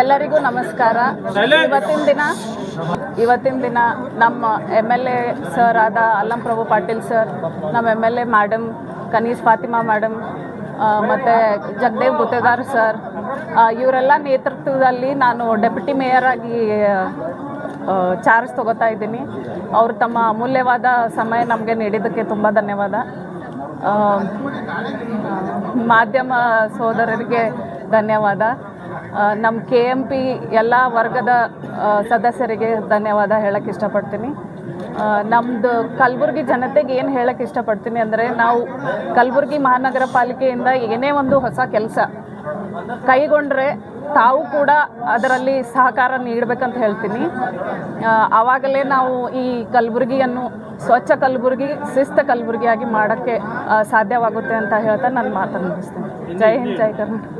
ಎಲ್ಲರಿಗೂ ನಮಸ್ಕಾರ. ಇವತ್ತಿನ ದಿನ ಇವತ್ತಿನ ದಿನ ನಮ್ಮ ಎಂ ಎಲ್ ಎ ಸರ್ ಆದ ಅಲ್ಲಂ ಪ್ರಭು ಪಾಟೀಲ್ ಸರ್ ನಮ್ಮ M L A madam Kaneez Fatima madam ಮತ್ತು ಜಗದೇವ್ ಗುತ್ತೇದಾರ್ ಸರ್ ಇವರೆಲ್ಲ ನೇತೃತ್ವದಲ್ಲಿ ನಾನು ಡೆಪ್ಯೂಟಿ ಮೇಯರ್ ಆಗಿ ಚಾರ್ಜ್ ತಗೋತಾ ಇದ್ದೀನಿ. ಅವರು ತಮ್ಮ ಅಮೂಲ್ಯವಾದ ಸಮಯ ನಮಗೆ ನೀಡಿದ್ದಕ್ಕೆ ತುಂಬ ಧನ್ಯವಾದ. ಮಾಧ್ಯಮ ಸೋದರರಿಗೆ ಧನ್ಯವಾದ. ನಮ್ಮ ಕೆ ಎಂ ಪಿ ಎಲ್ಲ ವರ್ಗದ ಸದಸ್ಯರಿಗೆ ಧನ್ಯವಾದ ಹೇಳಕ್ಕೆ ಇಷ್ಟಪಡ್ತೀನಿ. ನಮ್ಮದು ಕಲಬುರಗಿ ಜನತೆಗೆ ಏನು ಹೇಳಕ್ಕೆ ಇಷ್ಟಪಡ್ತೀನಿ ಅಂದರೆ ನಾವು ಕಲಬುರಗಿ ಮಹಾನಗರ ಪಾಲಿಕೆಯಿಂದ ಏನೇ ಒಂದು ಹೊಸ ಕೆಲಸ ಕೈಗೊಂಡ್ರೆ ತಾವು ಕೂಡ ಅದರಲ್ಲಿ ಸಹಕಾರ ನೀಡಬೇಕಂತ ಹೇಳ್ತೀನಿ. ಆವಾಗಲೇ ನಾವು ಈ ಕಲಬುರಗಿಯನ್ನು ಸ್ವಚ್ಛ ಕಲಬುರಗಿ ಶಿಸ್ತ ಕಲಬುರಗಿಯಾಗಿ ಮಾಡೋಕ್ಕೆ ಸಾಧ್ಯವಾಗುತ್ತೆ ಅಂತ ಹೇಳ್ತಾ ನಾನು ಮಾತನ್ನು ಮುಗಿಸ್ತೀನಿ. ಜೈ ಹಿಂದ್ ಜೈ ಕರ್ನಾಟಕ.